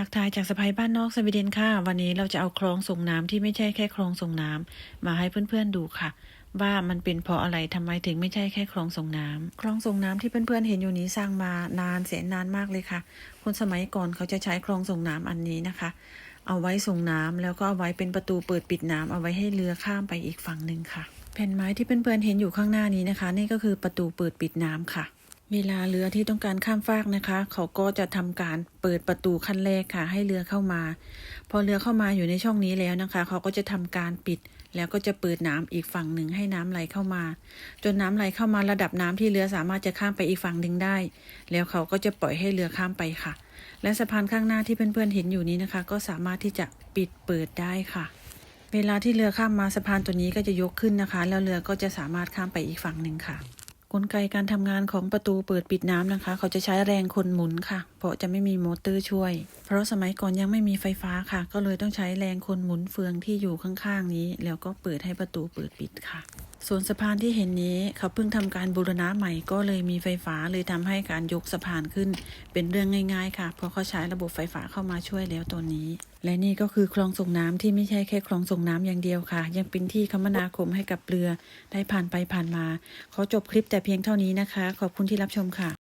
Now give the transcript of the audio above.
ทักทายจากสะพายบ้านนอกสวีเดนค่ะ วันนี้เราจะเอาคลองส่งน้ำที่ไม่ใช่แค่คลองส่งน้ำมาให้เพื่อนๆดูค่ะ ว่ามันเป็นเพราะอะไรทำไมถึงไม่ใช่แค่คลองส่งน้ำคลองส่งน้ำที่เพื่อนๆเห็นอยู่นี้สร้างมานานแสนนานมากเลยค่ะ คนสมัยก่อนเขาจะใช้คลองส่งน้ำอันนี้นะคะ เอาไว้ส่งน้ำแล้วก็เอาไว้เป็นประตูเปิดปิดน้ำเอาไว้ให้เรือข้ามไปอีกฝั่งหนึ่งค่ะ แผ่นไม้ที่เพื่อนๆเห็นอยู่ข้างหน้านี้นะคะ นี่ก็คือประตูเปิดปิดน้ำค่ะ เวลาเรือที่ต้องการข้ามฟากนะคะ เขาก็จะทำการเปิดประตูขั้นแรกค่ะ ให้เรือเข้ามา พอเรือเข้ามาอยู่ในช่องนี้แล้วนะคะ เขาก็จะทำการปิด แล้วก็จะเปิดน้ำอีกฝั่งหนึ่งให้น้ำไหลเข้ามา จนน้ำไหลเข้ามาระดับน้ำที่เรือสามารถจะข้ามไปอีกฝั่งหนึ่งได้ แล้วเขาก็จะปล่อยให้เรือข้ามไปค่ะ และสะพานข้างหน้าที่เพื่อนๆเห็นอยู่นี้นะคะ ก็สามารถที่จะปิดเปิดได้ค่ะ เวลาที่เรือข้ามมาสะพานตัวนี้ก็จะยกขึ้นนะคะ แล้วเรือก็จะสามารถข้ามไปอีกฝั่งหนึ่งค่ะ กลไกการทำงานของประตูเปิดปิดน้ำนะคะ เขาจะใช้แรงคนหมุนค่ะ เพราะจะไม่มีมอเตอร์ช่วย เพราะสมัยก่อนยังไม่มีไฟฟ้าค่ะ ก็เลยต้องใช้แรงคนหมุนเฟืองที่อยู่ข้างๆนี้ แล้วก็เปิดให้ประตูเปิดปิดค่ะ ส่วนสะพานที่เห็นนี้เขาเพิ่งทำการบูรณะใหม่ก็เลยมีไฟฟ้าเลยทำให้การยกสะพานขึ้น เป็นเรื่องง่าย ๆ ค่ะ เพราะเขาใช้ระบบไฟฟ้าเข้ามาช่วยแล้วตัวนี้ และนี่ก็คือคลองส่งน้ำที่ไม่ใช่แค่คลองส่งน้ำอย่างเดียวค่ะ ยังเป็นที่คมนาคมให้กับเรือได้ผ่านไปผ่านมา ขอจบคลิปแต่เพียงเท่านี้นะคะ ขอบคุณที่รับชมค่ะ